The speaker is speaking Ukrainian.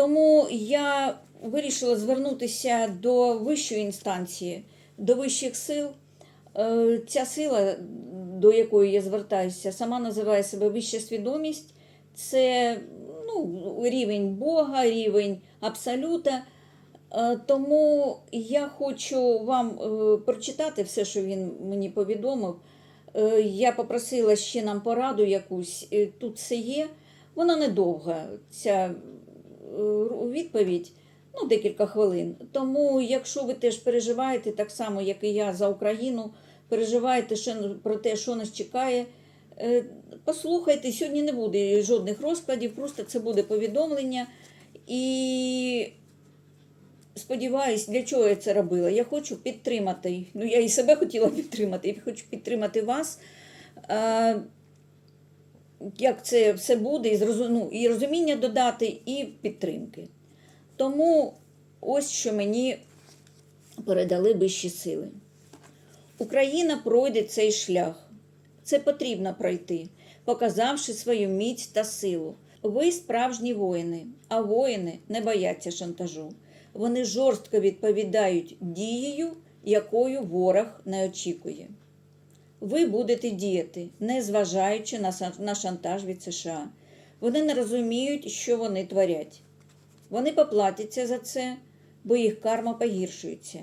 Тому я вирішила звернутися до вищої інстанції, до вищих сил. Е, Ця сила, до якої я звертаюся, сама називає себе вища свідомість. Це ну, рівень Бога, рівень Абсолюта. Е, Тому я хочу вам е, прочитати все, що він мені повідомив. Я попросила ще нам пораду якусь. Тут все є. Вона недовга, ця е, відповідь, ну, декілька хвилин. Тому, якщо ви теж переживаєте, так само, як і я за Україну, переживаєте про те, що нас чекає. е, Послухайте, сьогодні не буде жодних розкладів, просто це буде повідомлення. І сподіваюсь, для чого я це робила? Я хочу підтримати. Ну, я і себе хотіла підтримати, і хочу підтримати вас. Як це все буде, і, ну, і розуміння додати, і підтримки. Тому ось що мені передали вищі сили. Україна пройде цей шлях. Це потрібно пройти, показавши свою міць та силу. Ви справжні воїни, а воїни не бояться шантажу. Вони жорстко відповідають дією, якою ворог не очікує. Ви будете діяти, не зважаючи на на шантаж від США. Вони не розуміють, що вони творять. Вони поплатяться за це, бо їх карма погіршується.